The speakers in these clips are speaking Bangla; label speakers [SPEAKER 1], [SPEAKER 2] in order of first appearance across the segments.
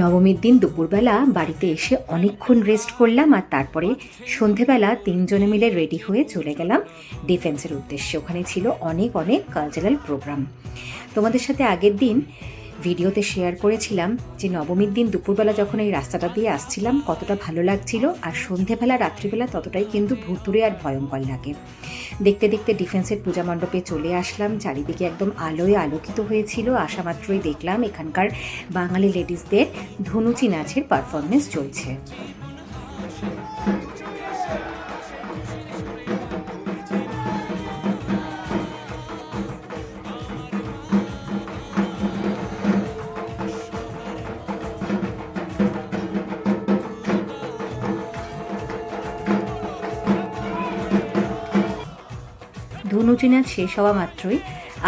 [SPEAKER 1] নবমীর দিন দুপুরবেলা বাড়িতে এসে অনেকক্ষণ রেস্ট করলাম আর তারপরে সন্ধেবেলা তিনজনে মিলে রেডি হয়ে চলে গেলাম ডিফেন্সের উদ্দেশ্যে। ওখানে ছিল অনেক অনেক কালচারাল প্রোগ্রাম তোমাদের সাথে আগের দিন ভিডিওতে শেয়ার করেছিলাম যে নবমীর দিন দুপুরবেলা যখন এই রাস্তাটা দিয়ে আসছিলাম, কতটা ভালো লাগছিল আর সন্ধেবেলা, রাত্রিবেলা ততটাই কিন্তু ভুতুরে আর ভয়ঙ্কর লাগে। দেখতে দেখতে ডিফেন্সের পূজা মণ্ডপে চলে আসলাম, চারিদিকে একদম আলোয় আলোকিত হয়েছিল আসা মাত্রই দেখলাম এখানকার বাঙালি লেডিসদের ধনুচি নাচের পারফরমেন্স চলছে। ধনুচি নাচ শেষ হওয়া মাত্রই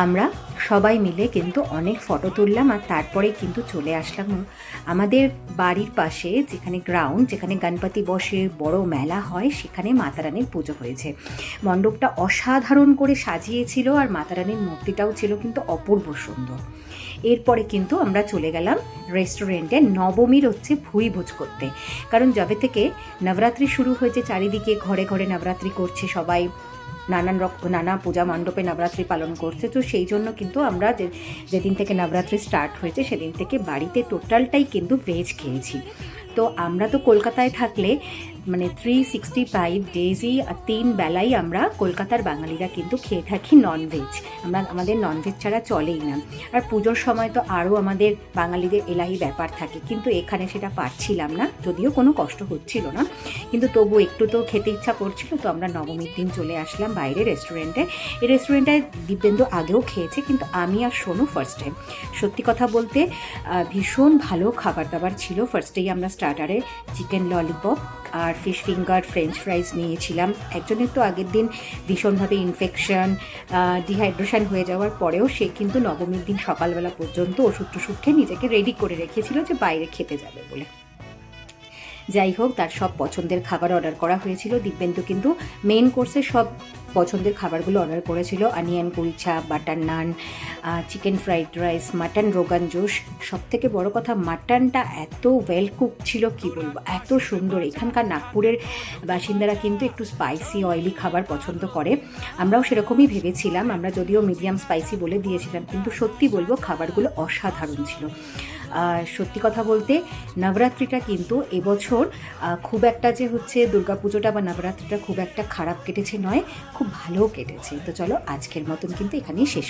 [SPEAKER 1] আমরা সবাই মিলে কিন্তু অনেক ফটো তুললাম আর তারপরে কিন্তু চলে আসলাম আমাদের বাড়ির পাশে যেখানে গ্রাউন্ড যেখানে গণপতি বসে বড় মেলা হয়, সেখানে মাতারানির পুজো হয়েছে। মণ্ডপটা অসাধারণ করে সাজিয়েছিল আর মাতারানির মূর্তিটাও ছিল কিন্তু অপূর্ব সুন্দর। এরপরে কিন্তু আমরা চলে গেলাম রেস্টুরেন্টে নবমীর হচ্ছে ভুই ভোজ করতে। কারণ যবে থেকে নবরাত্রি শুরু হয়েছে, চারিদিকে ঘরে ঘরে নবরাত্রি করছে সবাই। নানান রকম নানা পূজা মণ্ডপে নবরাত্রি পালন করছে। তো সেই জন্য কিন্তু আমরা যে, যেদিন থেকে নবরাত্রি স্টার্ট হয়েছে, সেদিন থেকে বাড়িতে টোটালটাই কিন্তু ভেজ খেয়েছি। তো আমরা তো কলকাতায় থাকলে মানে থ্রি সিক্সটি ফাইভ ডেজই তিন বেলাই আমরা কলকাতার বাঙালিরা কিন্তু খেয়ে থাকি ননভেজ আমরা, আমাদের ননভেজ ছাড়া চলেই না। আর পুজোর সময় তো আরও আমাদের বাঙালিদের এলাহি ব্যাপার থাকে, কিন্তু এখানে সেটা পারছিলাম না, যদিও কোনো কষ্ট হচ্ছিল না। কিন্তু তবু একটু তো খেতে ইচ্ছা করছিল, তো আমরা নবমীর দিন চলে আসলাম বাইরে রেস্টুরেন্টে এই রেস্টুরেন্টে দিব্যেন্দু আগেও খেয়েছে, কিন্তু আমি আর সোনু ফার্স্ট টাইম সত্যি কথা বলতে ভীষণ ভালো খাবার দাবার ছিল। ফার্স্টেই আমরা স্টার্টারে চিকেন ললিপপ আর ফিশ ফিঙ্গার ফ্রেঞ্চ ফ্রাইজ নিয়েছিলাম। একজনের তো আগের দিন ভীষণভাবে ইনফেকশন ডিহাইড্রেশন হয়ে যাওয়ার পরেও সে কিন্তু নবমীর দিন সকালবেলা পর্যন্ত ওষুধ টষুধ খেয়ে নিজেকে রেডি করে রেখেছিল যে বাইরে খেতে যাবে বলে। যাই হোক, তার সব পছন্দের খাবার অর্ডার করা হয়েছিল। দিব্যেন্দু কিন্তু মেন কোর্সে সব পছন্দের খাবারগুলো অর্ডার করেছিল। Onion kulcha, butter naan chicken fried rice, mutton rogan josh. সব থেকে বড় কথা, মাটনটা এত ওয়েল কুক ছিল, কি বলব? এত সুন্দর। এখানকার নাগপুরের বাসিন্দারা কিন্তু একটু স্পাইসি অয়েলি খাবার পছন্দ করে। আমরাও সেরকমই ভেবেছিলাম। আমরা যদিও মিডিয়াম স্পাইসি বলে দিয়েছিলাম, কিন্তু সত্যি বলব খাবারগুলো অসাধারণ ছিল। সত্যি কথা বলতে, নবরাত্রিটা কিন্তু এবছর খুব একটা যে হচ্ছে দুর্গাপুজোটা বা নবরাত্রিটা খুব একটা খারাপ কেটেছে নয়। খুব ভালো কেটেছে। তো চলো আজকের মতন কিন্তু এখানেই শেষ